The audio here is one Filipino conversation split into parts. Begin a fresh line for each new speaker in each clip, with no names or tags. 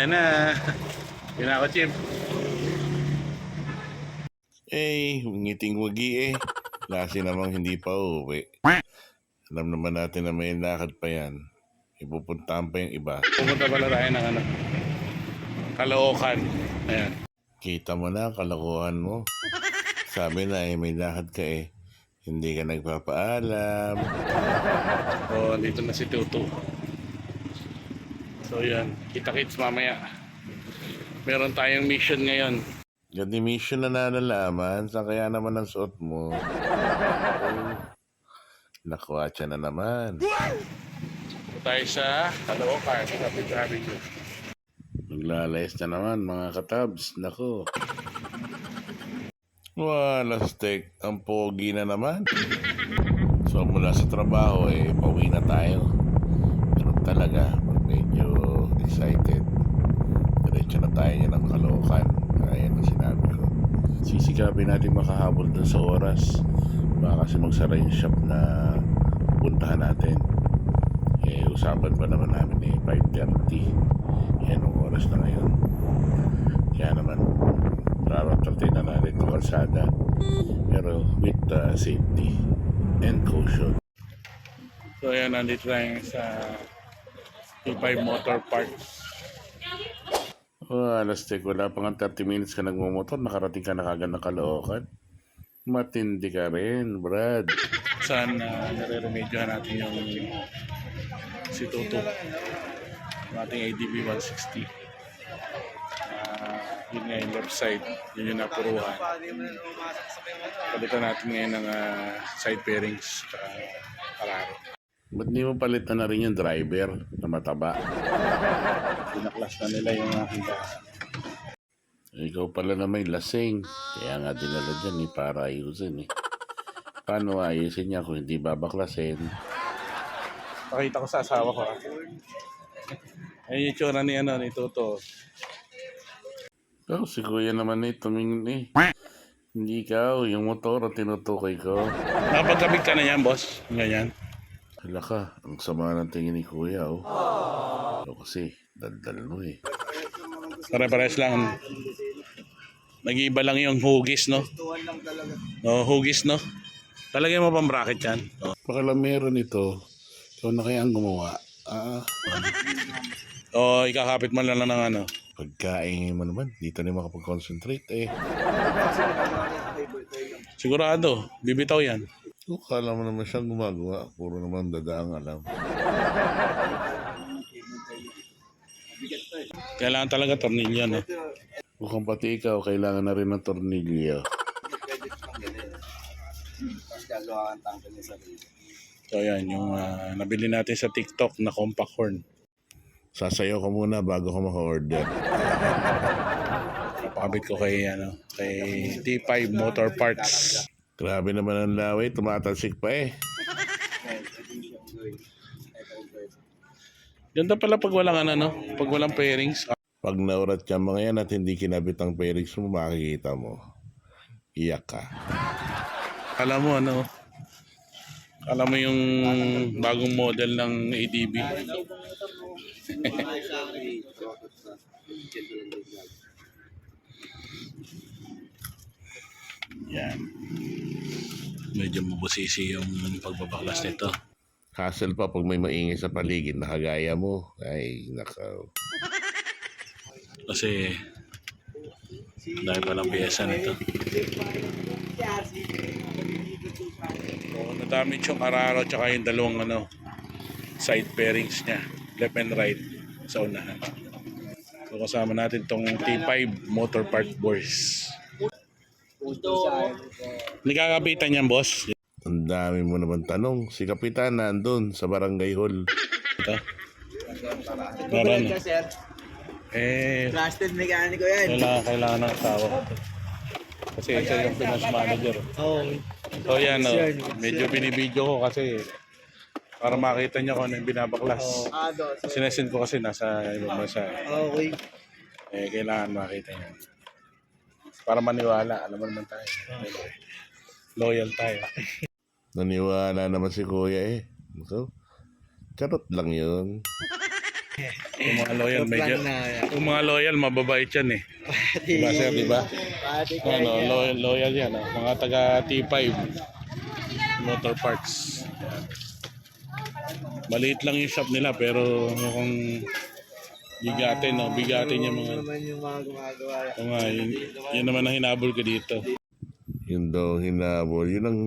Yan na. Yan na ako, Chip.
Eh, ngiting wagi eh. Lasi namang hindi pa uuwi. Alam naman natin na may lakad pa yan. Ipupuntahan pa yung iba.
Pumunta pala tayo ng ano. Caloocan. Ayan.
Kita mo na ang kalokohan mo. Sabi na eh, may lakad ka eh. Hindi ka nagpapaalam.
So, dito na si Tutu. So, yan. Kita-kits mamaya. Meron tayong mission ngayon.
Gandi mission na nalalaman. Saan kaya naman ang suot mo? Oh, Nakwatsa na naman.
Tayo sa Caloocan. Kapit Avenue.
Naglalayas na naman mga katabs. Nako. Wala steak. Ang pogi na naman. So mula sa trabaho eh, pauwi na tayo. Pero talaga, excited, diretso na tayo niya ng kalokan. Ayan ang sinabi ko. Sisikapin natin makahabol dun sa oras. Baka kasi magsara yung shop na puntahan natin. Eh, usapan pa naman namin eh, 5.30. Yan ang oras na ngayon. Kaya naman, raratratin na natin itong kalsada. Pero with uh, safety and caution.
So, ayan. Nandito tayo sa T5 Motor Park.
Oh, alas tek, wala pa nga 30 minutes ka nagmumotor, nakarating ka na kagad ng Caloocan. Matindi ka rin, Brad.
Saan uh, nare-remedyohan natin yung si. Yung ating ADB 160. Ah, yun nga yung left side. Yun yung napuruhan. Palitan natin ngayon ng ah, side bearings. Uh, kararo.
Ba't di mo palitan na rin yung driver na mataba?
Pinaklas na nila yung aking gas.
Ikaw pala na may lasing. Kaya nga dinala dyan eh, para ayusin eh. Paano ayusin niya kung hindi babaklasin?
Pakita ko sa asawa ko. ah. Ayun yung tsura ni, ano, ni Tuto.
Oh, si kuya naman eh, tumingin eh. Hindi ikaw, yung motor ang tinutukoy ko.
Napagkabig ka na yan, boss. Ganyan.
Hala ka, ang sama ng tingin ni kuya oh. Ito kasi, daldal mo eh.
Pare-pares lang. Nag-iiba lang yung hugis, no? No, hugis, no? Talagyan mo pang bracket yan. Oh.
Baka lang meron ito. Ikaw na kaya ang gumawa. Ah,
O, ikakapit mo lang ng ano.
pagkain mo naman. Dito na makapag-concentrate eh.
Sigurado, bibitaw yan.
Kung kala mo naman siyang gumagawa, puro naman dadaang alam.
Kailangan talaga tornilyo, no?
Mukhang pati ikaw, kailangan na rin ng tornilyo.
So, yan, yung ah, nabili natin sa TikTok na compact horn.
Sasayaw ka muna bago ka maka-order.
Napakabit ko kay, ano, kay T5 Motor Parts.
Grabe naman ang laway, tumatalsik pa eh.
Ganda pala pag walang ano, no? Pag walang pairings.
Pag naurat ka mga yan at hindi kinabit ang pairings mo, makikita mo. Iyak ka.
Alam mo ano, alam mo yung bagong model ng ADB. Yan. Medyo mabusisi yung pagbabaklas nito.
Hassle pa pag may maingay sa paligid na kagaya mo. Ay, nakaw.
Kasi dahil palang piyesa nito. Oh, nadamage yung araro tsaka yung dalawang ano, side pairings niya. Left and right sa unahan. So kasama natin tong T5 Motor Part Boys. Hindi kakapitan yan, boss.
Ang dami mo naman tanong. Si Kapitan nandun sa barangay hall.
Ito. Meron.
ka, sir.
Eh,
Trusted mekaniko yan.
kailangan, kailangan ng tao. Kasi siya yung finance manager.
Oo.
So yan, no, medyo binibidyo ko kasi para makita niyo kung ano yung binabaklas.
Ah.
Sinesend ko kasi nasa ibang bansa.
Okay.
Eh, kailangan makita niyo. Para maniwala, alam mo naman tayo. Loyal tayo.
Naniwala naman si Kuya eh. So, charot lang yun.
Yung mga loyal, medyo... Yung mga loyal, mababait yan eh. Diba sir, diba? Ano, loyal, loyal yan. Oh. Mga taga T5 motor parts. Maliit lang yung shop nila pero mukhang bigatin, no? Bigatin yung mga...
Ano naman yung mga gumagawa.
Oo nga, yun, yun naman ang hinabol ko dito.
Yun daw hinabol. Yun ang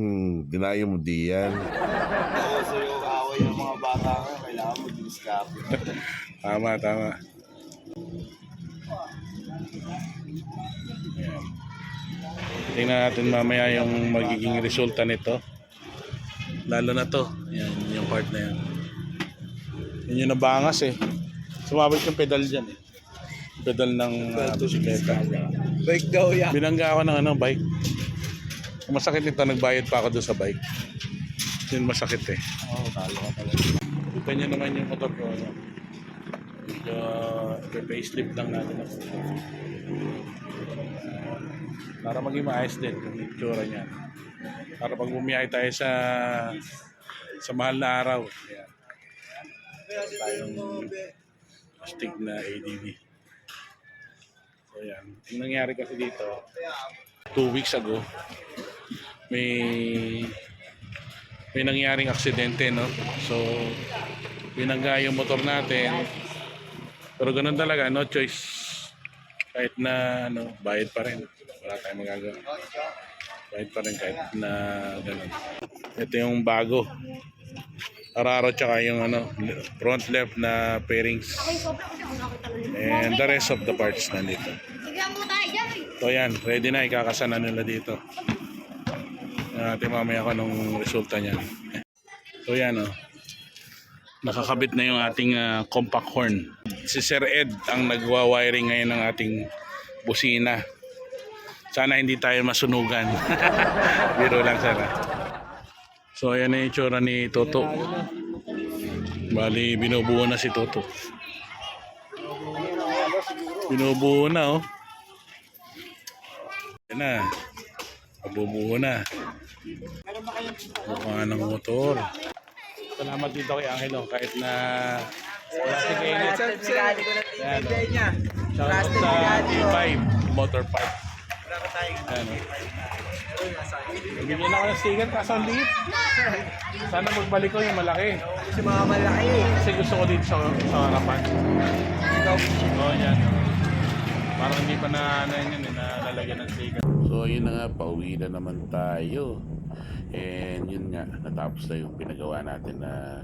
dinayo mo diyan.
Kasi yung away ng mga bata nga, kailangan mo diskap.
Tama, tama. Ayan. Tingnan natin mamaya yung magiging resulta nito. Lalo na to. Yan, yung part na yan. Yun yung nabangas eh. Sumabot yung pedal dyan eh. Pedal ng uh, bisikleta.
Bike daw yan.
Binangga ako ng ano, bike. Masakit nito, nagbayad pa ako doon sa bike. Yun masakit eh.
Oo, oh, talo ka pala.
Kita nyo naman yung motor ko. Ano? Medyo facelift lang natin ako. Para maging maayos din yung itsura niya. Para pag bumiyahe tayo sa sa mahal na araw. Ayan. Tayong astig na ADV. So yan. Yung nangyari kasi dito, two weeks ago, may may nangyaring aksidente, no? So, binangga yung motor natin. Pero ganun talaga, no choice. Kahit na, ano, bayad pa rin. Wala tayong magagawa. Bayad pa rin kahit na ganun. Ito yung bago. Araro tsaka yung ano, front left na pairings. And the rest of the parts nandito. So yan, ready na, ikakasa na nila dito. Natin mamaya ko nung resulta niya. So yan oh. Nakakabit na yung ating ah, compact horn. Si Sir Ed ang nagwa-wiring ngayon ng ating busina. Sana hindi tayo masunugan. Biro lang sana. So ayan na yung itsura ni Toto. Bali, binubuo na si Toto. Binubuo na oh. Yan na. Mabubuo na. Mukha ng motor. Salamat dito kay Angelo kahit na wala si Kenneth.
Sigado ko na
Yan,
tingin
oh.
niya.
Shout out sa T5 Motor Park.
Ka tayong
Ano. Bigyan na ako ng sticker kaso ang liit. Sana magbalik ko yung malaki.
si mga malaki.
Kasi gusto ko dito sa, sa harapan. Oo, oh, yan. Parang hindi pa na ano yan yun, eh, nalalagyan ng sticker.
So yun na nga, pauwi na naman tayo. And yun nga, natapos na yung pinagawa natin na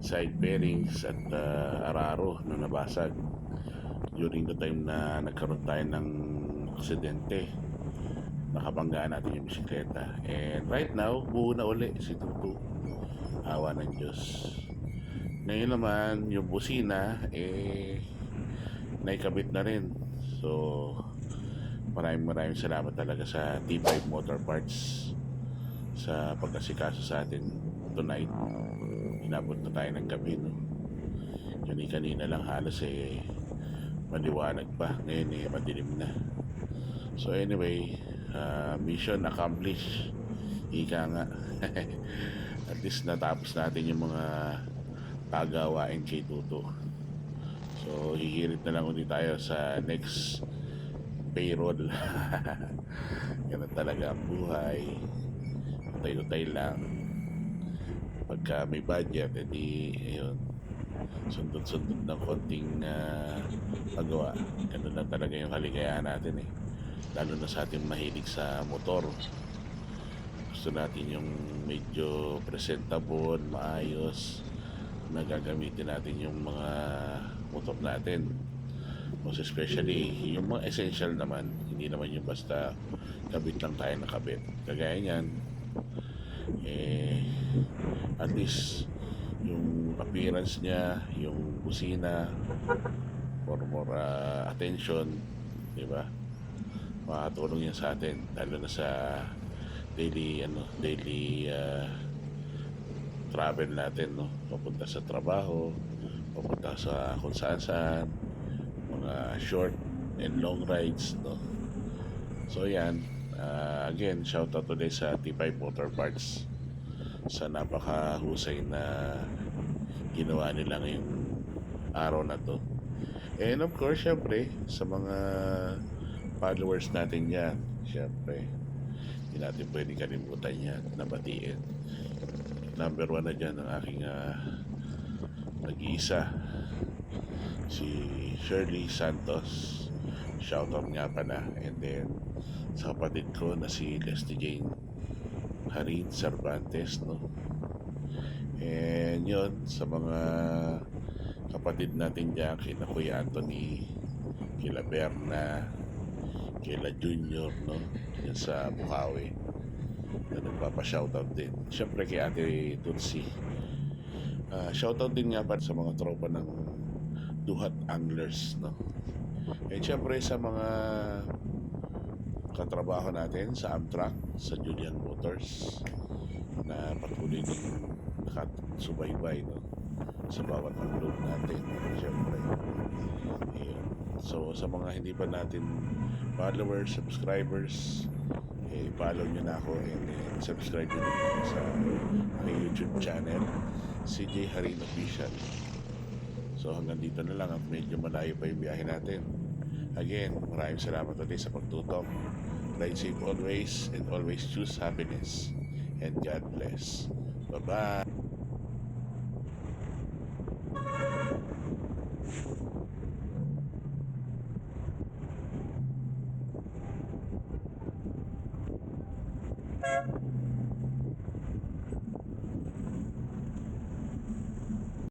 side bearings at uh, araro na nabasag during the time na nagkaroon tayo ng aksidente nakabanggaan natin yung bisikleta. And right now buo na uli si Tutu awa ng Diyos. Ngayon naman yung busina eh naikabit na rin. So maraming maraming salamat talaga sa T5 Motor Parts sa pagkasikaso sa atin tonight. Inabot na tayo ng gabi no? Kani kanina lang halos eh maliwanag pa. Ngayon eh madilim na. So anyway uh, mission accomplished. Ika nga. At least natapos natin yung mga pagawain kay Tuto so hihirit na lang ulit tayo sa next payroll. Ganun talaga ang buhay. Utay-utay lang. Pagka may budget edi ayun sundot-sundot ng konting uh, paggawa. Ganun lang talaga yung kaligayahan natin eh lalo na sa ating mahilig sa motor. Gusto natin yung medyo presentable maayos na gagamitin natin yung mga motor natin. Most especially yung mga essential naman hindi naman yung basta kabit lang tayo nakabit kagaya niyan eh at least yung appearance niya yung busina for more uh, attention di ba makatulong yan sa atin lalo na sa daily ano daily uh, travel natin no papunta sa trabaho papunta sa kung saan saan mga short and long rides no so yan uh, again shout out today sa T5 Motor Parts sa napakahusay na ginawa nila ngayong araw na to. And of course, syempre, sa mga followers natin yan, syempre, hindi natin pwedeng kalimutan yan, nabatiin. Number one na dyan ang aking ah, nag-iisa, si Shirley Santos. Shoutout nga pala. And then, sa kapatid ko na si Leslie Jane Harin Cervantes, no? And yun, sa mga kapatid natin dyan, kina Kuya Anthony, kila Berna, kila Junior, no? Yan sa Bukawi na nagpapa-shoutout din. Siyempre kay Ate Tulsi. Ah, shoutout din nga pa sa mga tropa ng Duhat Anglers, no? And syempre sa mga katrabaho natin sa Amtrak, sa Julian Motors, na patuloy din nakasubaybay, no? Sa bawat unload natin, syempre. Ayun. So, sa mga hindi pa natin followers, subscribers, eh, follow nyo na ako and then subscribe nyo ako sa aking YouTube channel, CJ Harin Official. So hanggang dito na lang at medyo malayo pa yung biyahe natin. Again, maraming salamat ulit sa pagtutok. Ride safe always and always choose happiness. And God bless. Bye-bye.